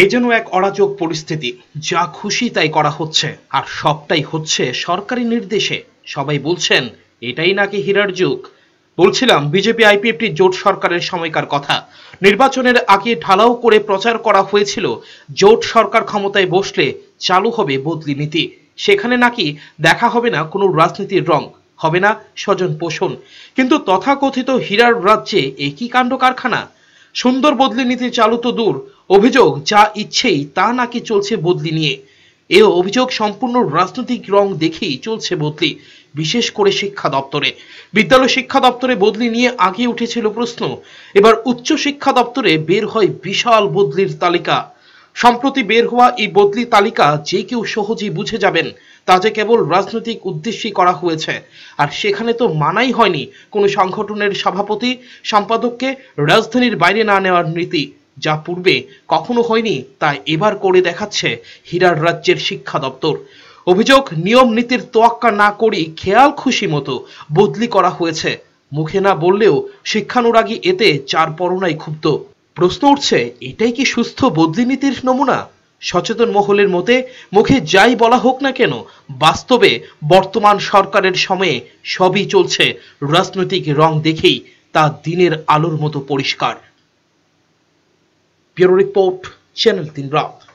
এই যেন এক অরাজক পরিস্থিতি। যা খুশি তাই করা হচ্ছে। আর সবটাই হচ্ছে সরকারি নির্দেশে। সবাই বলছেন, এটাই নাকি হীরার যুগ। বলছিলাম, বিজেপি আইপিএফটি জোট সরকারের সময়কার কথা। নির্বাচনের আগে ঢালাও করে প্রচার করা হয়েছিল, জোট সরকার ক্ষমতায় বসলে চালু হবে বদলি নীতি। সেখানে নাকি দেখা হবে না কোনো রাজনীতির রং, হবে না স্বজন পোষণ। কিন্তু তথাকথিত হীরার রাজ্যে একই কাণ্ড কারখানা? সুন্দর বদলি নীতি চালু তো দূর অভিযোগ যা ইচ্ছেই তা নাকি চলছে বদলি নিয়ে। এ অভিযোগ সম্পূর্ণ রাজনৈতিক রং দেখেই চলছে বদলি, বিশেষ করে শিক্ষা দপ্তরে। বিদ্যালয় শিক্ষা দপ্তরে বদলি নিয়ে আগে উঠেছিল প্রশ্ন। এবার উচ্চ শিক্ষা দপ্তরে বের হয় বিশাল বদলির তালিকা। সম্প্রতি বের হওয়া এই বদলি তালিকা যে কেউ সহজেই বুঝে যাবেন, তা যে কেবল রাজনৈতিক উদ্দেশ্যেই করা হয়েছে। আর সেখানে তো মানাই হয়নি কোনো সংগঠনের সভাপতি, সম্পাদককে রাজধানীর বাইরে না নেওয়ার নীতি। যা পূর্বে কখনো হয়নি, তা এবার করে দেখাচ্ছে হীরার রাজ্যের শিক্ষা দপ্তর। অভিযোগ, নিয়ম নীতির তোয়াক্কা না করেই খেয়াল খুশি মতো বদলি করা হয়েছে। মুখে না বললেও শিক্ষানুরাগী এতে চার পরনাই ক্ষুব্ধ। প্রশ্ন উঠছে, এটাই কি সুস্থ বদলি নীতির নমুনা? সচেতন মহলের মতে, মুখে যাই বলা হোক না কেন, বাস্তবে বর্তমান সরকারের সময়ে সবই চলছে রাজনৈতিক রং দেখেই, তা দিনের আলোর মতো পরিষ্কার। bureau report channel tin roth